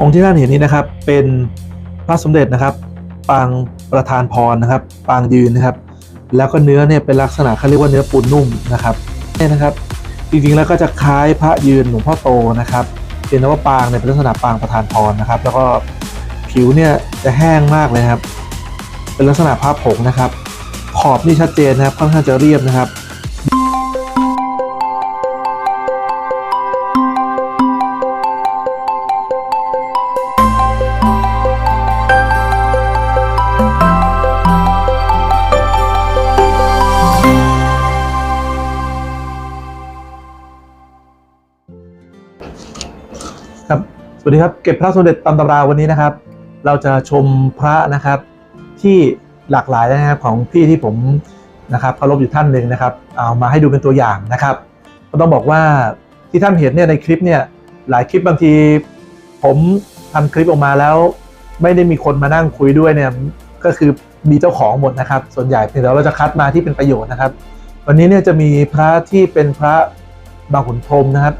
องค์ที่ท่านเห็นนี้นะครับ เป็นพระสมเด็จนะครับ ปางประธานพรนะครับ ปางยืนนะครับ แล้วก็เนื้อเนี่ยเป็นลักษณะเขาเรียกว่าเนื้อปูนนุ่มนะครับนี่นะครับ จริงๆแล้วก็จะคล้ายพระยืนหลวงพ่อโตนะครับเห็นนว่าปางเนี่ยเป็นลักษณะปางประธานพรนะครับ แล้วก็ผิวเนี่ยจะแห้งมากเลยครับ เป็นลักษณะพระผงนะครับ ขอบนี่ชัดเจนนะครับค่อนข้างจะเรียบนะครับ วัสดีครับเก็บพระสมเด็จตำตำราวันนี้นะครับ เราจะชมพระนะครับที่หลากหลายนะครับของพี่ที่ผมนะครับเคารพอยู่ท่านหนึ่งนะครับ เอามาให้ดูเป็นตัวอย่างนะครับ ก็ต้องบอกว่าที่ท่านเห็นเนี่ยในคลิปเนี่ยหลายคลิปบางที ผมทำคลิปออกมาแล้ว ไม่ได้มีคนมานั่งคุยด้วยเนี่ยก็คือมีเจ้าของหมดนะครับ ส่วนใหญ่เพียงแต่ว่าเราจะคัดมาที่เป็นประโยชน์นะครับ วันนี้เนี่ยจะมีพระที่เป็นพระบางขุนพรมนะครับ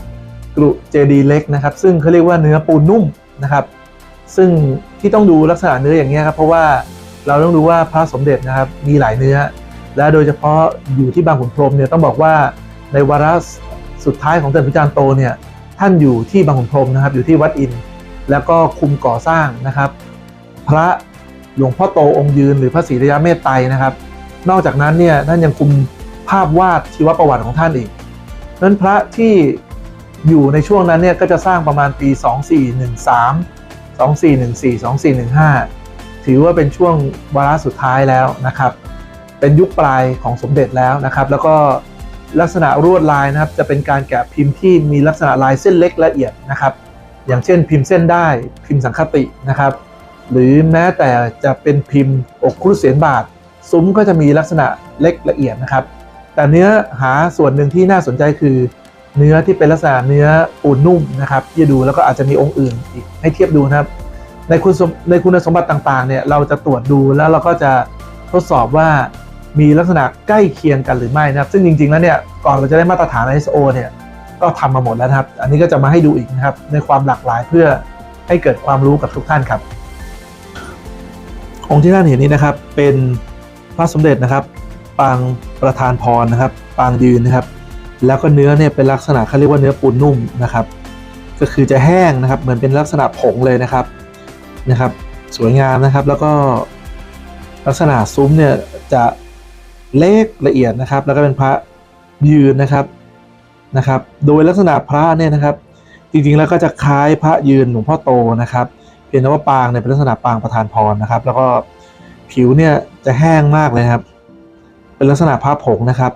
กรุเจดีเล็กนะครับ ซึ่งเขาเรียกว่าเนื้อปูนนุ่มนะครับ ซึ่งที่ต้องดูลักษณะเนื้ออย่างนี้ครับเพราะว่าเราต้องดูว่าพระสมเด็จนะครับมีหลายเนื้อ และโดยเฉพาะอยู่ที่บางขุนพรมเนี่ยต้องบอกว่าในวาระสุดท้ายของเจ้าพิจารย์โตเนี่ยท่านอยู่ที่บางขุนพรมนะครับ อยู่ที่วัดอิน แล้วก็คุมก่อสร้างนะครับ พระหลวงพ่อโตองค์ยืนหรือพระศรีระยะเมตไตรนะครับ นอกจากนั้นเนี่ยท่านยังคุมภาพวาดชีวประวัติของท่านอีกนั้นพระที่ อยู่ในช่วงนั้นเนี่ยก็จะสร้างประมาณปี 2413 2414 2415 ถือว่าเป็นช่วงวาระสุดท้ายแล้วนะครับ เป็นยุคปลายของสมเด็จแล้วนะครับ แล้วก็ลักษณะรวดลายนะครับ จะเป็นการแกะพิมพ์ที่มีลักษณะลายเส้นเล็กละเอียดนะครับ อย่างเช่นพิมพ์เส้นได้พิมพ์สังคตินะครับ หรือแม้แต่จะเป็นพิมพ์อกครุเสียนบาท ซุ้มก็จะมีลักษณะเล็กละเอียดนะครับ แต่เนื้อหาส่วนหนึ่งที่น่าสนใจคือ เนื้อที่เป็นลักษณะเนื้อปูนนุ่มนะครับที่ดูแล้วก็อาจจะมีองค์อื่นอีกให้เทียบดูนะครับ ในคุณสมในคุณสมบัติต่างๆเนี่ยเราจะตรวจดูแล้วเราก็จะทดสอบว่ามีลักษณะใกล้เคียงกันหรือไม่นะครับ ซึ่งจริงๆแล้วเนี่ยก่อนเราจะได้มาตรฐาน ISO เนี่ยก็ทำมาหมดแล้วนะครับ อันนี้ก็จะมาให้ดูอีกนะครับ ในความหลากหลายเพื่อให้เกิดความรู้กับทุกท่านครับ องค์ที่ท่านเห็นนี้นะครับเป็นพระสมเด็จนะครับ ปางประธานพรนะครับ ปางยืนนะครับ แล้วก็เนื้อเนี่ยเป็นลักษณะเขาเรียกว่าเนื้อปูนนุ่มนะครับ ก็คือจะแห้งนะครับ เหมือนเป็นลักษณะผงเลยนะครับนะครับ สวยงามนะครับ แล้วก็ลักษณะซุ้มเนี่ยจะเล็กละเอียดนะครับ แล้วก็เป็นพระยืนนะครับนะครับ โดยลักษณะพระเนี่ยนะครับ จริงๆแล้วก็จะคล้ายพระยืนหลวงพ่อโตนะครับ เพียงแต่ว่าปางเนี่ยเป็นลักษณะปางประธานพรนะครับ แล้วก็ผิวเนี่ยจะแห้งมากเลยครับ เป็นลักษณะพระผงนะครับ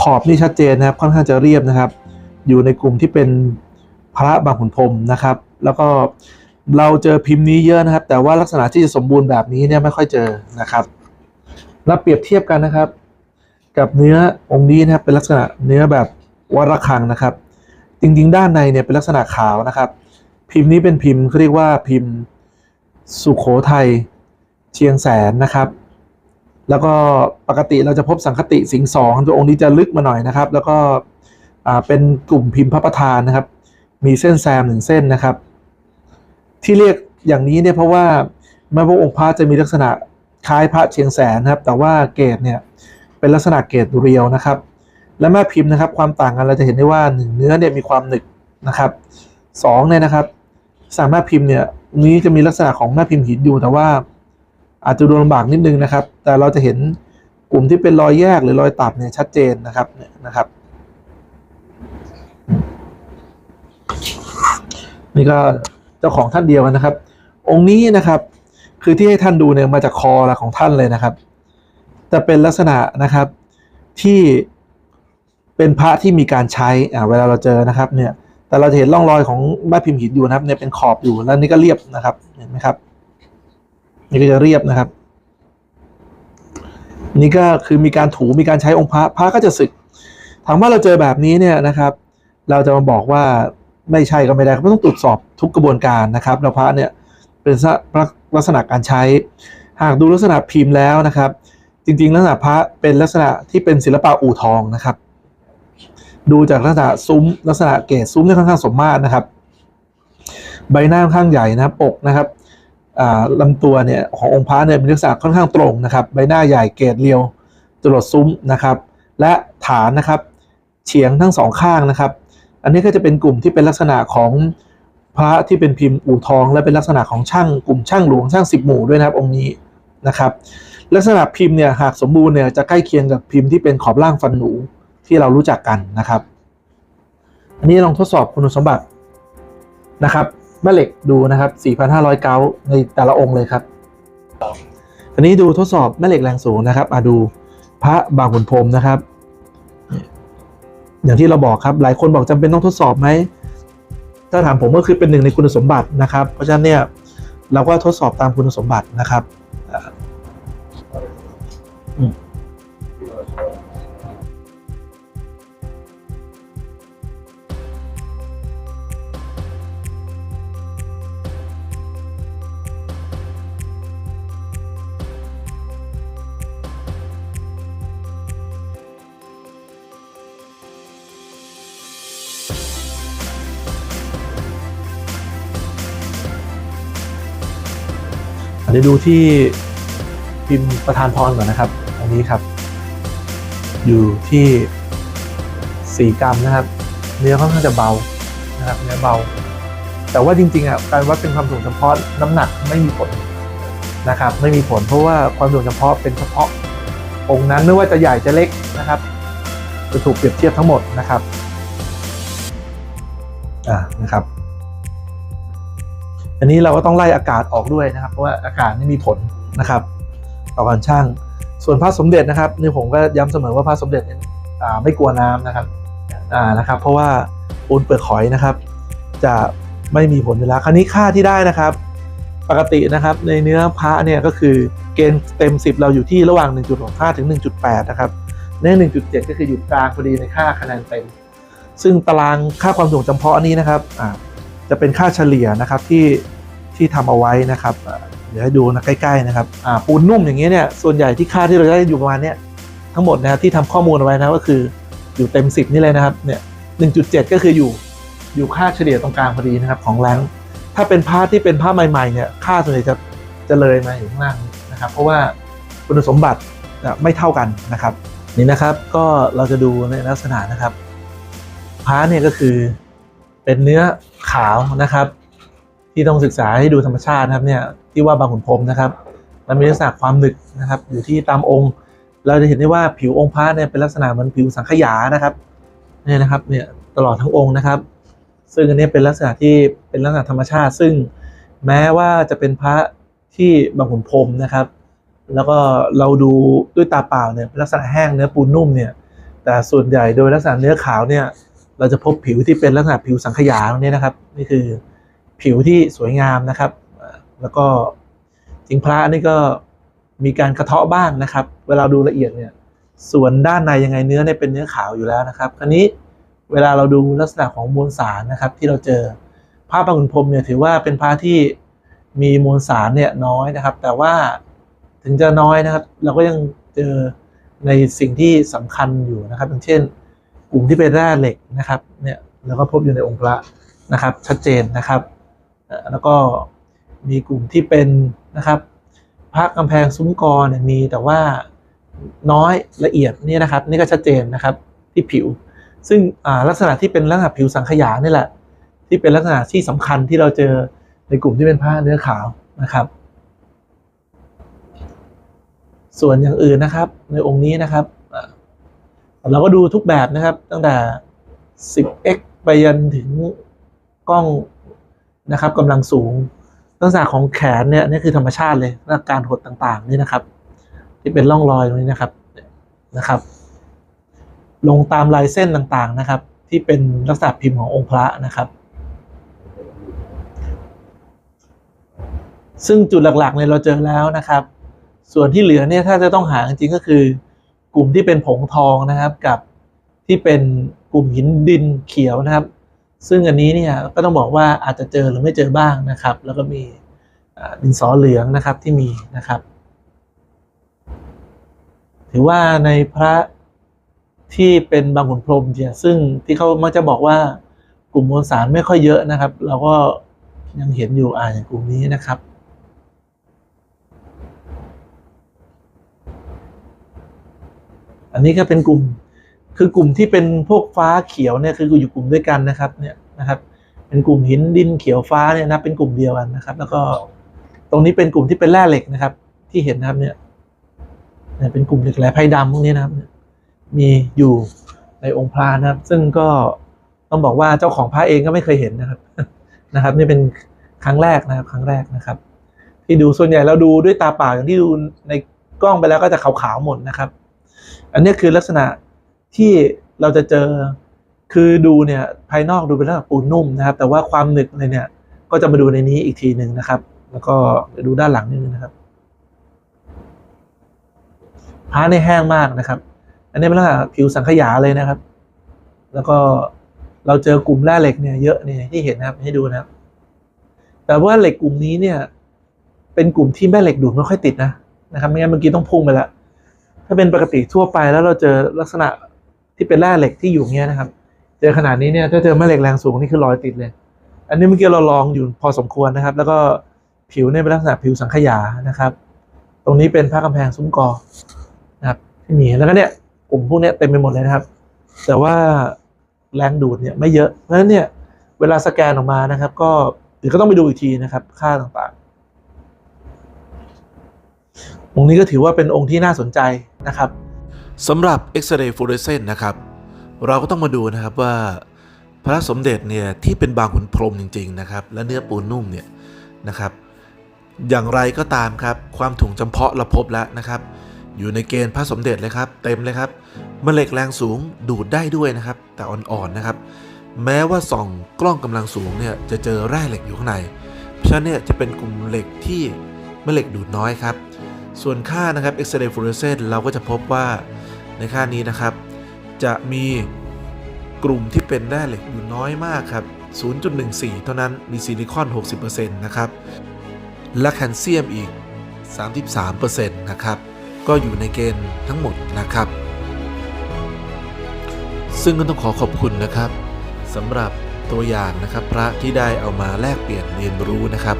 ขอบนี่ชัดเจนนะครับ ค่อนข้างจะเรียบนะครับ อยู่ในกลุ่มที่เป็นพระบางขุนพรมนะครับ แล้วก็เราเจอพิมพ์นี้เยอะนะครับ แต่ว่าลักษณะที่จะสมบูรณ์แบบนี้เนี่ยไม่ค่อยเจอนะครับแล้วเปรียบเทียบกันนะครับ กับเนื้อองค์นี้นะครับเป็นลักษณะเนื้อแบบวัดระฆังนะครับ จริงๆ ด้านในเนี่ยเป็นลักษณะขาวนะครับ พิมพ์นี้เป็นพิมพ์เขาเรียกว่าพิมพ์สุโขทัยเชียงแสนนะครับ แล้วก็ปกติเราจะพบสังคติสิงสองตัวองค์นี้จะลึกมาหน่อยนะครับ แล้วก็เป็นกลุ่มพิมพ์พระประธานนะครับ มีเส้นแซมหนึ่งเส้นนะครับ ที่เรียกอย่างนี้เนี่ยเพราะว่าแม้ว่าองค์พระจะมีลักษณะคล้ายพระเชียงแสนนะครับ แต่ว่าเกรดเนี่ยเป็นลักษณะเกรดเรียวนะครับ และแม่พิมพ์นะครับ ความต่างกันเราจะเห็นได้ว่าหนึ่งเนื้อเนี่ยมีความหนึบนะครับสองเนี่ยนะครับสามแม่พิมพ์เนี่ยนี้จะมีลักษณะของแม่พิมพ์หินอยู่แต่ว่า อาจจะดูลำบากนิดนึงนะครับ แต่เราจะเห็นกลุ่มที่เป็นรอยแยกหรือรอยตัดเนี่ยชัดเจนนะครับเนี่ยนะครับ นี่ก็เจ้าของท่านเดียวกันนะครับ องค์นี้นะครับ คือที่ให้ท่านดูเนี่ยมาจากคอละของท่านเลยนะครับ แต่เป็นลักษณะนะครับที่เป็นพระที่มีการใช้อ่าเวลาเราเจอนะครับเนี่ยแต่เราจะเห็นร่องรอยของแม่พิมพ์หินอยู่นะครับเนี่ยเป็นขอบอยู่แล้วนี่ก็เรียบนะครับเห็นไหมครับ นี่ก็จะเรียบนะครับ นี่ก็คือมีการถูมีการใช้องค์พระพระก็จะสึก ถามว่าเราเจอแบบนี้เนี่ยนะครับ เราจะมาบอกว่าไม่ใช่ก็ไม่ได้ก็ต้องตรวจสอบทุกกระบวนการนะครับแล้วพระเนี่ยเป็นลักษณะการใช้ หากดูลักษณะพิมพ์แล้วนะครับ จริง ๆ ลักษณะพระเป็นลักษณะที่เป็นศิลปะอู่ทองนะครับ ดูจากลักษณะซุ้มลักษณะเกศซุ้มเนี่ยค่อนข้างสมมาตรนะครับ ใบหน้าค่อนข้างใหญ่นะครับอกนะครับ ลำตัวเนี่ยขององค์พระเนี่ยมีลักษณะค่อนข้างตรงนะครับใบหน้าใหญ่เกรดเรียวจรดซุ้มนะครับและฐานนะครับเฉียงทั้งสองข้างนะครับ อันนี้ก็จะเป็นกลุ่มที่เป็นลักษณะของพระที่เป็นพิมพ์อู่ทอง และเป็นลักษณะของช่างกลุ่มช่างหลวงช่างสิบหมู่ด้วยนะครับองค์นี้นะครับ ลักษณะพิมพ์เนี่ยหากสมบูรณ์เนี่ยจะใกล้เคียงกับพิมพ์ที่เป็นขอบล่างฟันหนูที่เรารู้จักกันนะครับ อันนี้ลองทดสอบคุณสมบัตินะครับ ม่เหล็กดูนะครับ 4,500 เกาในแต่ละองค์เลยครับอันนี้ดูทดสอบแม่เหล็กแรงสูงนะครับมาดูพระบางขุนพรมนะครับ อย่างที่เราบอกครับ หลายคนบอกจำเป็นต้องทดสอบไหม ถ้าถามผมก็คือเป็นหนึ่งในคุณสมบัตินะครับ เพราะฉะนั้นเนี่ยเราก็ทดสอบตามคุณสมบัตินะครับอืม เดี๋ยวดูที่พิมพ์ประธานพรก่อนนะครับ อันนี้ครับ อยู่ที่ 4 กรัมนะครับ เนื้อค่อนข้างจะเบานะครับเนื้อเบา แต่ว่าจริงๆอะการวัดเป็นความสูงเฉพาะน้ำหนักไม่มีผลนะครับ ไม่มีผลเพราะว่าความสูงเฉพาะเป็นเฉพาะองค์นั้นไม่ว่าจะใหญ่จะเล็กนะครับจะถูกเปรียบเทียบทั้งหมดนะครับอ่านะครับ อันนี้เราก็ต้องไล่อากาศออกด้วยนะครับ เพราะว่าอากาศนี่มีผลนะครับ ต่อการช่าง ส่วนพระสมเด็จนะครับนี่ผมก็ย้ำเสมอว่าพระสมเด็จเนี่ยไม่กลัวน้ำนะครับอ่านะครับ เพราะว่าปูนเปลือกหอยนะครับ จะไม่มีผลอยู่แล้วคราวนี้ค่าที่ได้นะครับ ปกตินะครับในเนื้อพระเนี่ยก็คือเกณฑ์เต็ม 10 เราอยู่ที่ระหว่าง 1.65 ถึง 1.8 นะครับใน1.7 ก็คืออยู่กลางพอดีในค่าคะแนนเต็ม ซึ่งตารางค่าความสูงจำเพาะอันนี้นะครับ จะเป็นค่าเฉลี่ยนะครับที่ที่ทำเอาไว้นะครับเดี๋ยวให้ดูนะใกล้ๆนะครับปูนนุ่มอย่างเงี้ยเนี่ยส่วนใหญ่ที่ค่าที่เราได้อยู่ประมาณเนี้ยทั้งหมดนะครับที่ทำข้อมูลเอาไว้นะก็คืออยู่เต็ม 10 นี่เลยนะครับเนี่ย1.7 ก็คืออยู่อยู่ค่าเฉลี่ยตรงกลางพอดีนะครับของแรงถ้าเป็นผ้าที่เป็นผ้าใหม่ๆเนี่ยค่าส่วนใหญ่จะจะเลยมาอยู่ข้างล่างนะครับ เพราะว่าคุณสมบัติไม่เท่ากันนะครับ นี่นะครับก็เราจะดูในลักษณะนะครับ ผ้าเนี่ยก็คือ เป็นเนื้อขาวนะครับ ที่ต้องศึกษาให้ดูธรรมชาตินะครับเนี่ยที่ว่าบางขุนพรมนะครับ มันมีลักษณะความหนึกนะครับ อยู่ที่ตามองค์ เราจะเห็นได้ว่าผิวองค์พระเนี่ยเป็นลักษณะเหมือนผิวสังขยานะครับเนี่ยนะครับเนี่ยตลอดทั้งองค์นะครับ ซึ่งอันนี้เป็นลักษณะที่เป็นลักษณะธรรมชาติ ซึ่งแม้ว่าจะเป็นพระที่บางขุนพรมนะครับ แล้วก็เราดูด้วยตาเปล่าเนี่ยเป็นลักษณะแห้งเนื้อปูนนุ่มเนี่ยแต่ส่วนใหญ่โดยลักษณะเนื้อขาวเนี่ย เราจะพบผิวที่เป็นลักษณะผิวสังขยาตรงนี้นะครับ นี่คือผิวที่สวยงามนะครับ แล้วก็จริงพระนี่ก็มีการกระเทาะบ้างนะครับ เวลาดูละเอียดเนี่ย ส่วนด้านในยังไงเนื้อเนี่ยเป็นเนื้อขาวอยู่แล้วนะครับ คราวนี้เวลาเราดูลักษณะของมวลสารนะครับ ที่เราเจอพระบางขุนพรมเนี่ยถือว่าเป็นพระที่มีมวลสารเนี่ยน้อยนะครับ แต่ว่าถึงจะน้อยนะครับ เราก็ยังเจอในสิ่งที่สำคัญอยู่นะครับ อย่างเช่น กลุ่มที่เป็นแร่เหล็กนะครับเนี่ยแล้วก็พบอยู่ในองค์พระนะครับ ชัดเจนนะครับ แล้วก็มีกลุ่มที่เป็นนะครับพระกำแพงซุ้มกอเนี่ยมีแต่ว่าน้อยละเอียดนี่นะครับ นี่ก็ชัดเจนนะครับที่ผิว ซึ่งลักษณะที่เป็นลักษณะผิวสังขยานี่แหละ ที่เป็นลักษณะที่สำคัญที่เราเจอในกลุ่มที่เป็นผ้าเนื้อขาวนะครับ ส่วนอย่างอื่นนะครับ ในองค์นี้นะครับ เราก็ดูทุกแบบนะครับ ตั้งแต่ 10x ไปยันถึงกล้องนะครับกำลังสูงลักษณะของแขนเนี่ยนี่คือธรรมชาติเลยลการหดต่างๆ นี่นะครับ ที่เป็นร่องรอยตรงนี้นะครับนะครับ ลงตามลายเส้นต่างๆนะครับ ที่เป็นลักษณะพิมพ์ขององค์พระนะครับ ซึ่งจุดหลักๆเนี่ยเราเจอแล้วนะครับ ส่วนที่เหลือเนี่ยถ้าจะต้องหาจริงๆก็คือ กลุ่มที่เป็นผงทองนะครับกับที่เป็นกลุ่มหินดินเขียวนะครับ ซึ่งอันนี้เนี่ยก็ต้องบอกว่าอาจจะเจอหรือไม่เจอบ้างนะครับ แล้วก็มีดินสอเหลืองนะครับที่มีนะครับ ถือว่าในพระที่เป็นบางขุนพรหมเนี่ยซึ่งที่เขามักจะบอกว่ากลุ่มมวลสารไม่ค่อยเยอะนะครับ เราก็ยังเห็นอยู่อ่าอย่างกลุ่มนี้นะครับ อันนี้ก็เป็นกลุ่ม คือกลุ่มที่เป็นพวกฟ้าเขียวเนี่ยคืออยู่กลุ่มด้วยกันนะครับเนี่ยนะครับ เป็นกลุ่มหินดินเขียวฟ้าเนี่ยนะเป็นกลุ่มเดียวกันนะครับ แล้วก็ตรงนี้เป็นกลุ่มที่เป็นแร่เหล็กนะครับ ที่เห็นนะครับเนี่ยเนี่ยเป็นกลุ่มเหล็กแหลไพ่ดำพวกนี้นะครับ มีอยู่ในองค์พระนะครับ ซึ่งก็ต้องบอกว่าเจ้าของพระเองก็ไม่เคยเห็นนะครับนะครับ นี่เป็นครั้งแรกนะครับ ครั้งแรกนะครับ ที่ดูส่วนใหญ่เราดูด้วยตาเปล่าอย่างที่ดูในกล้องไปแล้วก็จะขาวๆหมดนะครับ อันนี้คือลักษณะที่เราจะเจอคือดูเนี่ยภายนอกดูเป็นลักษณะปูนนุ่มนะครับ แต่ว่าความหนึบเลยเนี่ยก็จะมาดูในนี้อีกทีหนึ่งนะครับ แล้วก็เดี๋ยวดูด้านหลังนิดนึงนะครับผ้าในแห้งมากนะครับ อันนี้เป็นลักษณะผิวสังขยาเลยนะครับ แล้วก็เราเจอกลุ่มแร่เหล็กเนี่ยเยอะเนี่ยที่เห็นนะครับให้ดูนะครับ แต่ว่าเหล็กกลุ่มนี้เนี่ย เป็นกลุ่มที่แม่เหล็กดูดไม่ค่อยติดนะนะครับไม่งั้นเมื่อกี้ต้องพุ่งไปแล้ว ถ้าเป็นปกติทั่วไปแล้วเราเจอลักษณะที่เป็นแร่เหล็กที่อยู่เงี้ยนะครับ เจอขนาดนี้เนี่ยถ้าเจอแม่เหล็กแรงสูงนี่คือรอยติดเลย อันนี้เมื่อกี้เราลองอยู่พอสมควรนะครับ แล้วก็ผิวเนี่ยเป็นลักษณะผิวสังขยานะครับ ตรงนี้เป็นผ้ากำแพงซุ้มกอนะครับที่มีแล้วก็เนี่ยกลุ่มพวกเนี้ยเต็มไปหมดเลยนะครับ แต่ว่าแรงดูดเนี่ยไม่เยอะเพราะฉะนั้นเนี่ยเวลาสแกนออกมานะครับ ก็เดี๋ยวก็ต้องไปดูอีกทีนะครับ ค่าต่างๆ องค์นี้ก็ถือว่าเป็นองค์ที่น่าสนใจนะครับสำหรับ X-ray fluorescence นต์นะครับ เราก็ต้องมาดูนะครับว่าพระสมเด็จเนี่ยที่เป็นบางขุนพรมจริงๆนะครับและเนื้อปูนนุ่มเนี่ยนะครับ อย่างไรก็ตามครับความถุงจำเพาะเราพบแล้วนะครับ อยู่ในเกณฑ์พระสมเด็จเลยครับ เต็มเลยครับแม่เหล็กแรงสูงดูดได้ด้วยนะครับ แต่อ่อนๆนะครับ แม้ว่าส่องกล้องกำลังสูงเนี่ยจะเจอแร่เหล็กอยู่ข้างในเพราะฉะนั้นเนี่ยจะเป็นกลุ่มเหล็กที่แม่เหล็กดูดน้อยครับ ส่วนค่านะครับ X-ray fluorescence เราก็จะพบว่าในค่านี้นะครับ จะมีกลุ่มที่เป็นแร่เหล็กอยู่น้อยมากครับ 0.14 เท่านั้น มีซิลิคอน 60%นะครับ และแคลเซียมอีก 33%นะครับ ก็อยู่ในเกณฑ์ทั้งหมดนะครับ ซึ่งก็ต้องขอขอบคุณนะครับสำหรับตัวอย่างนะครับ พระที่ได้เอามาแลกเปลี่ยนเรียนรู้นะครับ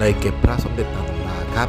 ในเก็บพระสมเด็จตามตำราครับ